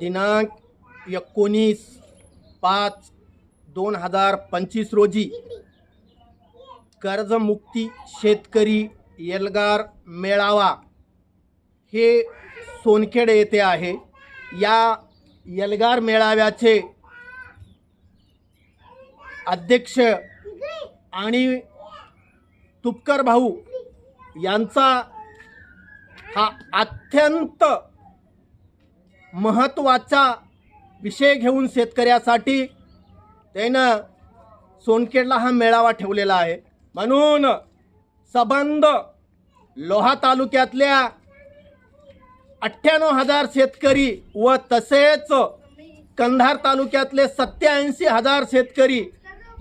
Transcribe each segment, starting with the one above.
दिनांक एकोणीस पाच दोन हजार पंचवीस रोजी कर्जमुक्ती शेतकरी एल्गार मेळावा हे सोनखेड येथे आहे. या एल्गार मेळाव्याचे अध्यक्ष आणि तुपकर भाऊ यांचा हा अत्यंत महत्त्वाचा विषय घेऊन शेतकऱ्यासाठी त्यानं सोनखेडला हा मेळावा ठेवलेला आहे. म्हणून सबंध लोहा तालुक्यातल्या अठ्ठ्याण्णव हजार शेतकरी व तसेच कंधार तालुक्यातले सत्याऐंशी हजार शेतकरी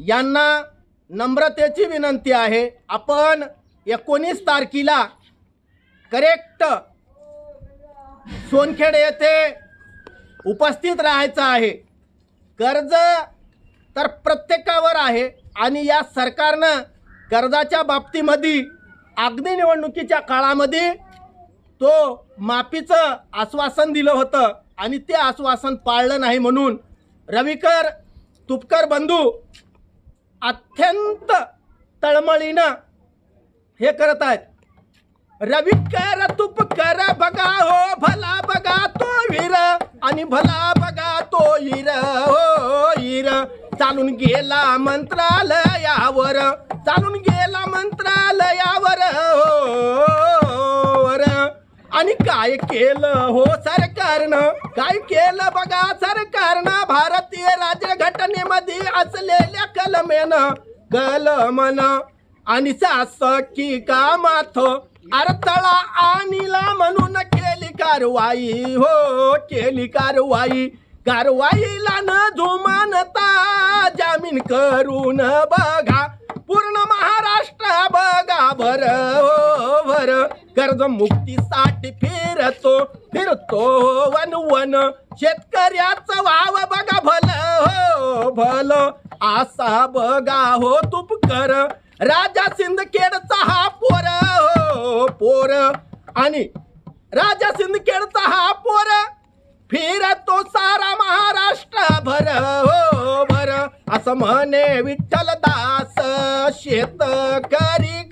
यांना नम्रतेची विनंती आहे. आपण एकोणीस तारखेला करेक्ट सोनखेड येथे उपस्थित राहायचं आहे. कर्ज तर प्रत्येकावर आहे आणि या सरकारनं कर्जाच्या बाबतीमध्ये अगदी निवडणुकीच्या काळामध्ये तो माफीचं आश्वासन दिलं होतं आणि ते आश्वासन पाळलं नाही म्हणून रविकर तुपकर बंधू अत्यंत तळमळीनं हे करत आहेत. रविकर तुपकर बघा हो भल आणि भला बघा तो इर हो इर. चालून गेला मंत्रालयावर. चालून गेला मंत्रालयावर हो आणि काय केलं हो सरकारनं? काय केलं बघा सरकारनं? भारतीय राज्यघटनेमध्ये असलेल्या कलमेनं कलमन आणि शासकी कामात अडथळा आणला म्हणून कारवाई हो केली कारवाई. कारवाईला न जुमानता जामीन करून बघा. पूर्ण महाराष्ट्र बघा भर हो भर कर्जमुक्तीसाठी फिरतो फिरतो वन वन. शेतकऱ्याचं वाव बघा भल हो भल. असा बघा हो तुप कर राजा सिंदखेडचा हा पोर हो पोर. आणि राजा सिंदखेडचा हा पोर. फिरतो सारा महाराष्ट्र भर. हो भर. असं म्हणे विठ्ठल दास शेतकरी